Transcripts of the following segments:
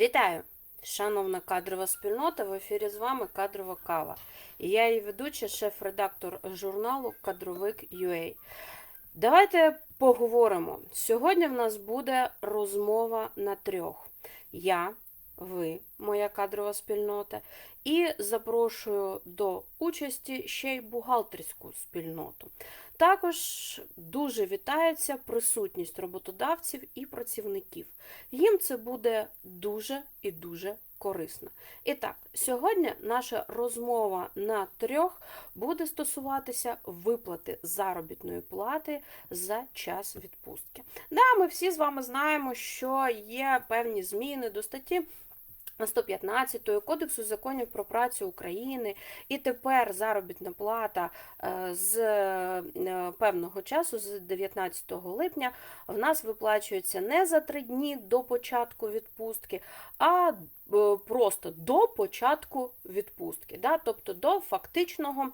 Вітаю! Шановна кадрова спільнота, в ефірі з вами Кадрова Кава. І я її ведуча, шеф-редактор журналу Кадровик.ua. Давайте поговоримо. Сьогодні в нас буде розмова на трьох. Я, ви, моя кадрова спільнота, і запрошую до участі ще й бухгалтерську спільноту. Також дуже вітається присутність роботодавців і працівників. Їм це буде дуже і дуже корисно. І так, сьогодні наша розмова на трьох буде стосуватися виплати заробітної плати за час відпустки. Да, ми всі з вами знаємо, що є певні зміни до статті. 115 Кодексу законів про працю України, і тепер заробітна плата е, з е, певного часу, з 19 липня, в нас виплачується не за три дні до початку відпустки, а е, просто до початку відпустки, да? тобто до фактичного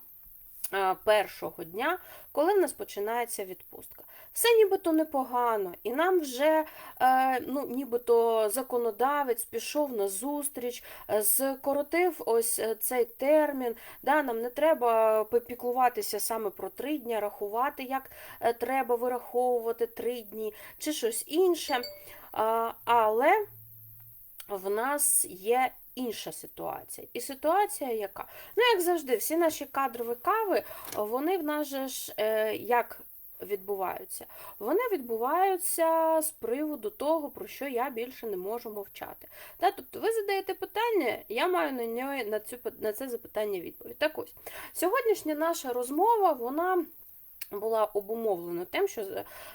першого дня, коли в нас починається відпустка. Все нібито непогано, і нам вже е, ну, нібито законодавець пішов на зустріч, е, скоротив ось е, цей термін. Да, Нам не треба попіклуватися саме про три дні, рахувати, як е, треба вираховувати три дні чи щось інше. Але в нас є інша ситуація. І ситуація яка? Ну, як завжди, всі наші кадрові кави, вони в нас же ж як відбуваються? Вони відбуваються з приводу того, про що я більше не можу мовчати. Тобто ви задаєте питання, я маю на нього на, цю, на це запитання відповідь. Так ось, сьогоднішня наша розмова, вона була обумовлена тим, що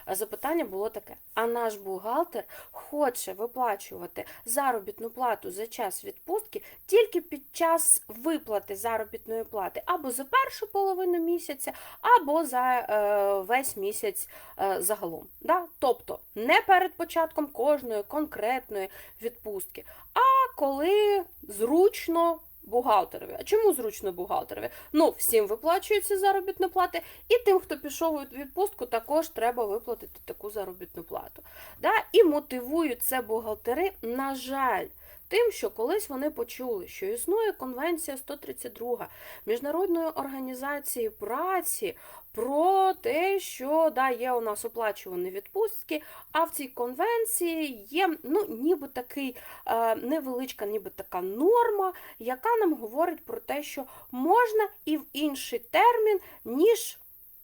запитання було таке: а наш бухгалтер хоче виплачувати заробітну плату за час відпустки тільки під час виплати заробітної плати або за першу половину місяця, або за е, весь місяць е, загалом. Да? Тобто не перед початком кожної конкретної відпустки, а коли зручно бухгалтерові. А чому зручно бухгалтерові? Ну, всім виплачуються заробітні плати, і тим, хто пішов у відпустку, також треба виплатити таку заробітну плату. Да? І мотивують це бухгалтери, на жаль. Тим, що колись вони почули, що існує Конвенція 132 Міжнародної організації праці про те, що да, є у нас оплачувані відпустки, а в цій конвенції є ну, ніби такий е, невеличка, ніби така норма, яка нам говорить про те, що можна і в інший термін, ніж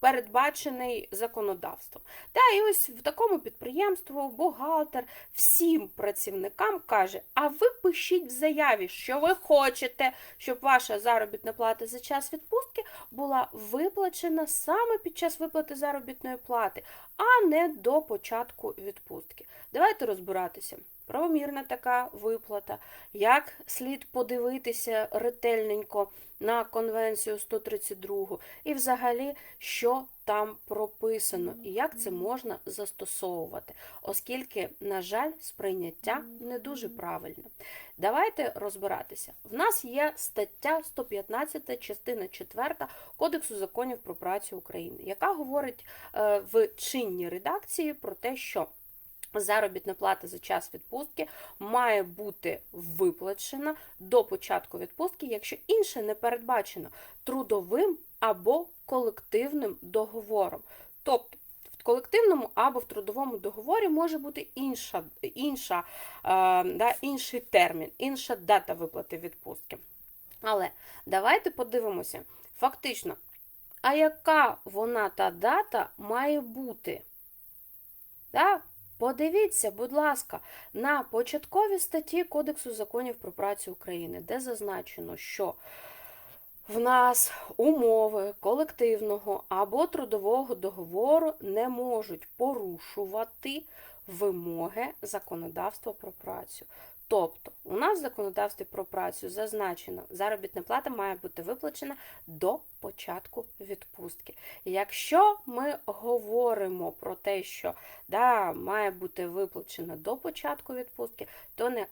передбачений законодавством. Та і ось в такому підприємстві бухгалтер всім працівникам каже: а ви пишіть в заяві, що ви хочете, щоб ваша заробітна плата за час відпустки була виплачена саме під час виплати заробітної плати, а не до початку відпустки. Давайте розбиратися. Правомірна така виплата, як слід подивитися ретельненько на конвенцію 132 і взагалі, що там прописано, і як це можна застосовувати, оскільки, на жаль, сприйняття не дуже правильне. Давайте розбиратися. В нас є стаття 115, частина 4 Кодексу законів про працю України, яка говорить е, в чинній редакції про те, що Заробітна плата за час відпустки має бути виплачена до початку відпустки, якщо інше не передбачено трудовим або колективним договором. Тобто в колективному або в трудовому договорі може бути інша, інша, е, да, інший термін, інша дата виплати відпустки. Але давайте подивимося, фактично, а яка вона та дата має бути? Да? Подивіться, будь ласка, на початкові статті Кодексу законів про працю України, де зазначено, що в нас умови колективного або трудового договору не можуть порушувати вимоги законодавства про працю. Тобто, у нас в законодавстві про працю зазначено, заробітна плата має бути виплачена до початку відпустки. Якщо ми говоримо про те, що да, має бути виплачена до початку відпустки, то не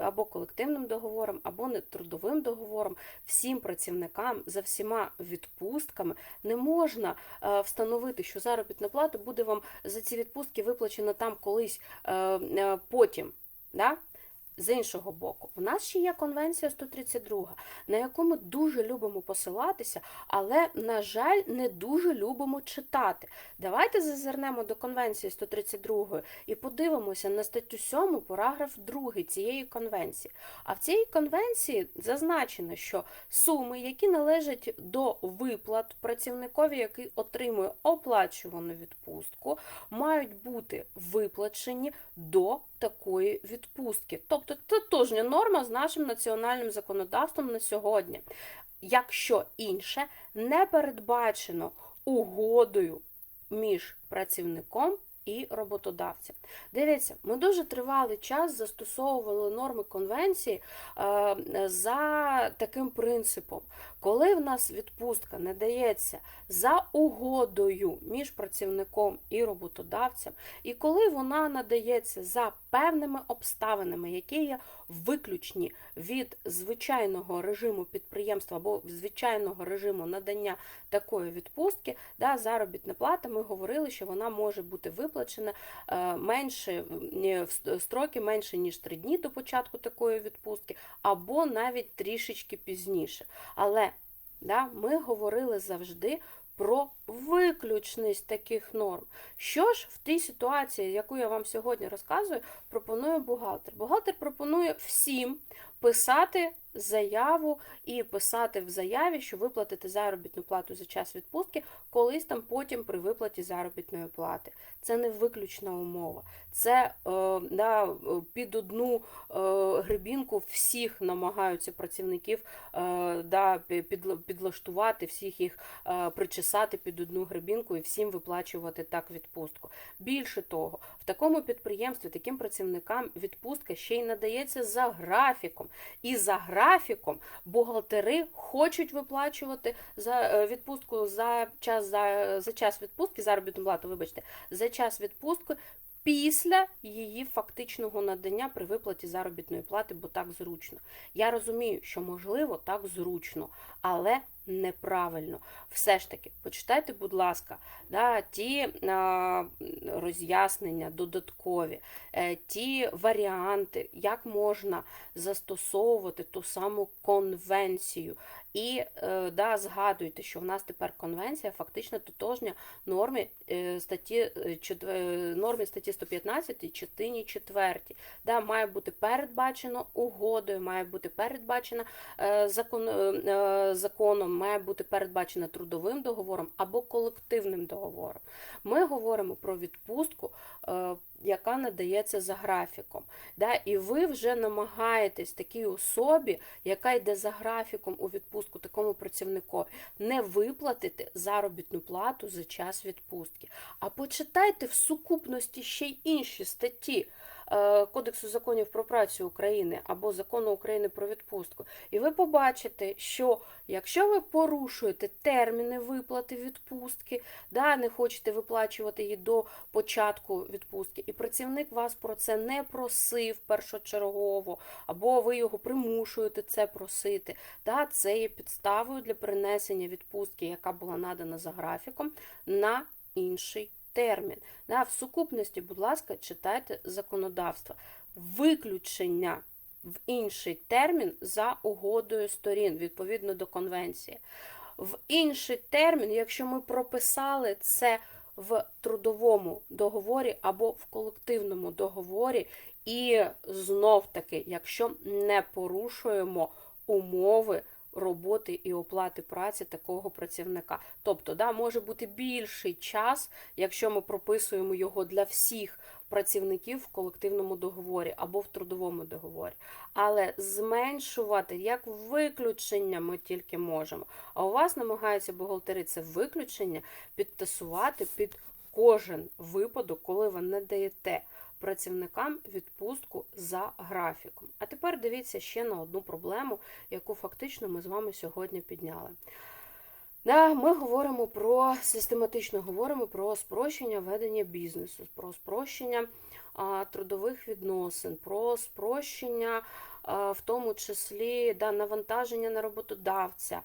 або колективним договором, або не трудовим договором, всім працівникам за всіма відпустками не можна е, встановити, що заробітна плата буде вам за ці відпустки виплачена там колись е, е, потім. Да? З іншого боку, у нас ще є конвенція 132, на яку ми дуже любимо посилатися, але, на жаль, не дуже любимо читати. Давайте зазирнемо до конвенції 132 і подивимося на статтю 7, параграф 2 цієї конвенції. А в цій конвенції зазначено, що суми, які належать до виплат працівникові, який отримує оплачувану відпустку, мають бути виплачені до такої відпустки. Тобто тотожня норма з нашим національним законодавством на сьогодні. Якщо інше не передбачено угодою між працівником і роботодавцем. Дивіться, ми дуже тривалий час застосовували норми конвенції е, за таким принципом. Коли в нас відпустка надається за угодою між працівником і роботодавцем, і коли вона надається за певними обставинами, які є виключні від звичайного режиму підприємства або звичайного режиму надання такої відпустки, да, заробітна плата, ми говорили, що вона може бути виплачена е, менше в строки менше ніж 3 дні до початку такої відпустки, або навіть трішечки пізніше. Але да, ми говорили завжди про виключність таких норм. Що ж в тій ситуації, яку я вам сьогодні розказую, пропонує бухгалтер? Бухгалтер пропонує всім писати заяву і писати в заяві, що виплатити заробітну плату за час відпустки, колись там потім при виплаті заробітної плати. Це не виключна умова. Це е, да, під одну е, грибінку всіх намагаються працівників е, да, під, підлаштувати, всіх їх е, причесати під одну грибінку і всім виплачувати так відпустку. Більше того, в такому підприємстві таким працівникам відпустка ще й надається за графіком. І за графіком бухгалтери хочуть виплачувати за е, відпустку за час за, за час відпустки, заробітну плату, вибачте, за час відпустки після її фактичного надання при виплаті заробітної плати, бо так зручно. Я розумію, що можливо так зручно, але неправильно. Все ж таки, почитайте, будь ласка, да, ті а, роз'яснення додаткові, е, ті варіанти, як можна застосовувати ту саму конвенцію. І е, да, згадуйте, що в нас тепер конвенція фактично тотожня нормі е, статті нормі статті 115 частині 4. Да, Має бути передбачено угодою, має бути передбачена закон, законом має бути передбачена трудовим договором або колективним договором. Ми говоримо про відпустку, е, яка надається за графіком. І ви вже намагаєтесь такій особі, яка йде за графіком у відпустку, такому працівнику, не виплатити заробітну плату за час відпустки. А почитайте в сукупності ще й інші статті. Е, Кодексу законів про працю України або закону України про відпустку, і ви побачите, що якщо ви порушуєте терміни виплати відпустки, да, не хочете виплачувати її до початку відпустки, і працівник вас про це не просив першочергово, або ви його примушуєте це просити, да, це є підставою для перенесення відпустки, яка була надана за графіком, на інший термін. Да, В сукупності, будь ласка, читайте законодавство. Виключення в інший термін за угодою сторін, відповідно до конвенції. В інший термін, якщо ми прописали це в трудовому договорі або в колективному договорі, і знов таки, якщо не порушуємо умови роботи і оплати праці такого працівника. Тобто, да, може бути більший час, якщо ми прописуємо його для всіх працівників в колективному договорі або в трудовому договорі. Але зменшувати як виключення ми тільки можемо. А у вас намагаються бухгалтери це виключення підтасувати під кожен випадок, коли ви не даєте працівникам відпустку за графіком. А тепер дивіться ще на одну проблему, яку фактично ми з вами сьогодні підняли. Да, Ми говоримо про систематично говоримо про спрощення ведення бізнесу, про спрощення а, трудових відносин, про спрощення, а, в тому числі да, навантаження на роботодавця.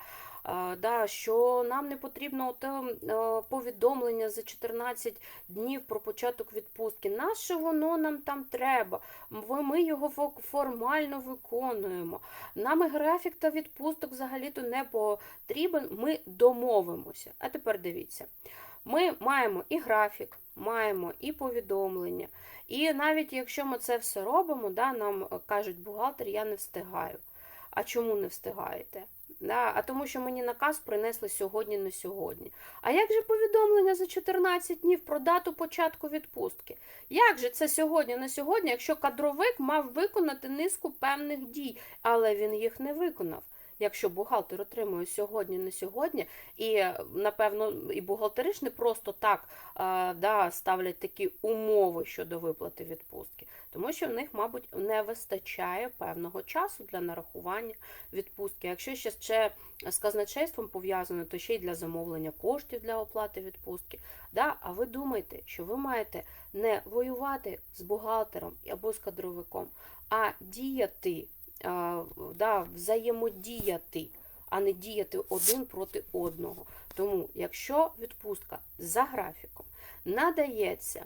А, да, що нам не потрібно те, е, повідомлення за 14 днів про початок відпустки. Нащо воно нам там треба? Ми його формально виконуємо. Нам і графік та відпусток взагалі-то не потрібен. Ми домовимося. А тепер дивіться. Ми маємо і графік, маємо і повідомлення. І навіть якщо ми це все робимо, да, нам е, кажуть бухгалтер, я не встигаю. А чому не встигаєте? Да, а тому, що мені наказ принесли сьогодні на сьогодні. А як же повідомлення за 14 днів про дату початку відпустки? Як же це сьогодні на сьогодні, якщо кадровик мав виконати низку певних дій, але він їх не виконав? Якщо бухгалтер отримує сьогодні на сьогодні, і е, напевно і бухгалтери ж не просто так а, да, ставлять такі умови щодо виплати відпустки, тому що в них, мабуть, не вистачає певного часу для нарахування відпустки. Якщо ще ще з казначейством пов'язано, то ще й для замовлення коштів для оплати відпустки. Да? А ви думаєте, що ви маєте не воювати з бухгалтером або з кадровиком, а діяти, да, взаємодіяти, а не діяти один проти одного. Тому, якщо відпустка за графіком надається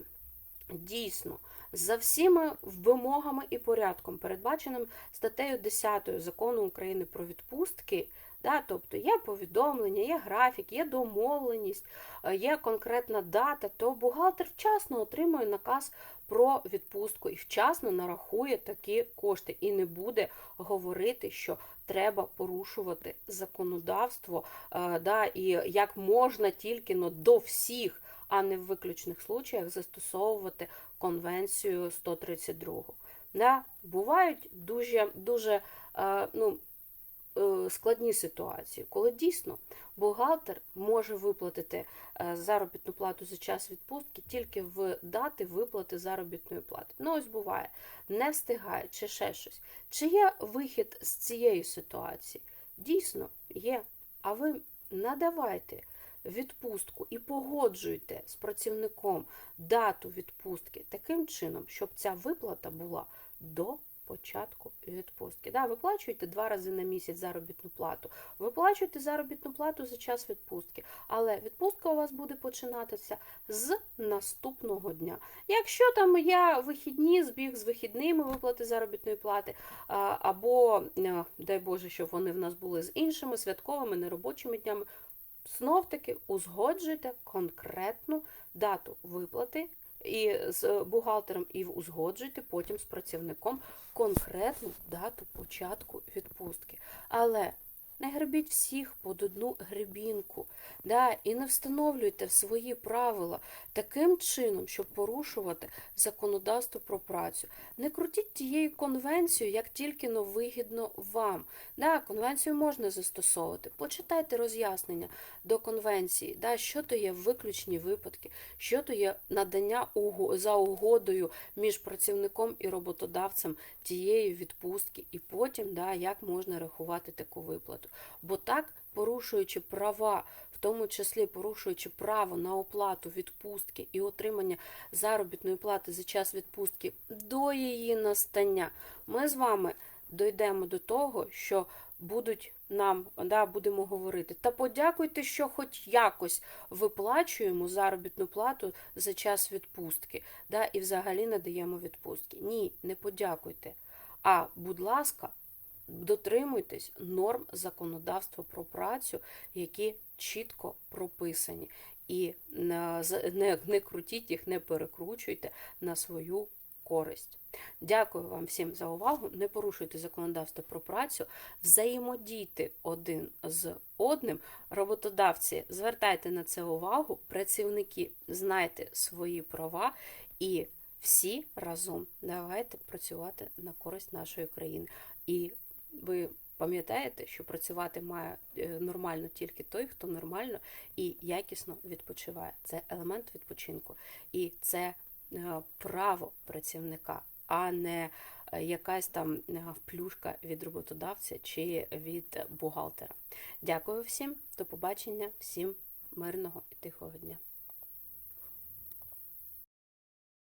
дійсно за всіми вимогами і порядком, передбаченим статтею 10 закону України про відпустки. Да, тобто є повідомлення, є графік, є домовленість, е, є конкретна дата, то бухгалтер вчасно отримує наказ про відпустку і вчасно нарахує такі кошти і не буде говорити, що треба порушувати законодавство, е, да, і як можна тільки но до всіх, а не в виключних случаях застосовувати конвенцію 132. Да, бувають дуже, дуже е, ну, складні ситуації, коли дійсно бухгалтер може виплатити е, заробітну плату за час відпустки тільки в дати виплати заробітної плати. Ну, ось буває, не встигає чи ще щось. Чи є вихід з цієї ситуації? Дійсно є. А ви надавайте відпустку і погоджуйте з працівником дату відпустки таким чином, щоб ця виплата була до початку відпустки. Да, виплачуєте два рази на місяць заробітну плату, виплачуєте заробітну плату за час відпустки, але відпустка у вас буде починатися з наступного дня. Якщо там я вихідні, збіг з вихідними виплати заробітної плати, або, е, дай Боже, щоб вони в нас були з іншими святковими, неробочими днями, знов таки узгоджуйте конкретну дату виплати і з бухгалтером, і узгоджуйте потім з працівником конкретну дату початку відпустки. Але не гребіть всіх під одну гребінку, да, і не встановлюйте свої правила таким чином, щоб порушувати законодавство про працю. Не крутіть тією конвенцією, як тільки но вигідно вам. Да, конвенцію можна застосовувати. Почитайте роз'яснення до конвенції, да, що то є виключні випадки, що то є надання за угодою між працівником і роботодавцем тієї відпустки, і потім да, як можна рахувати таку виплату. Бо так, порушуючи права, в тому числі порушуючи право на оплату відпустки і отримання заробітної плати за час відпустки до її настання, ми з вами дійдемо до того, що будуть нам, да, будемо говорити, та подякуйте, що хоч якось виплачуємо заробітну плату за час відпустки, да, і взагалі надаємо відпустки. Ні, не подякуйте. А, будь ласка, дотримуйтесь норм законодавства про працю, які чітко прописані. І не, не, не крутіть їх, не перекручуйте на свою користь. Дякую вам всім за увагу. Не порушуйте законодавство про працю, взаємодійте один з одним. Роботодавці, звертайте на це увагу, працівники, знайте свої права і всі разом давайте працювати на користь нашої країни. І ви пам'ятаєте, що працювати має е, нормально тільки той, хто нормально і якісно відпочиває. Це елемент відпочинку. І це е, право працівника, а не е, якась там е, плюшка від роботодавця чи від бухгалтера. Дякую всім, до побачення, всім мирного і тихого дня.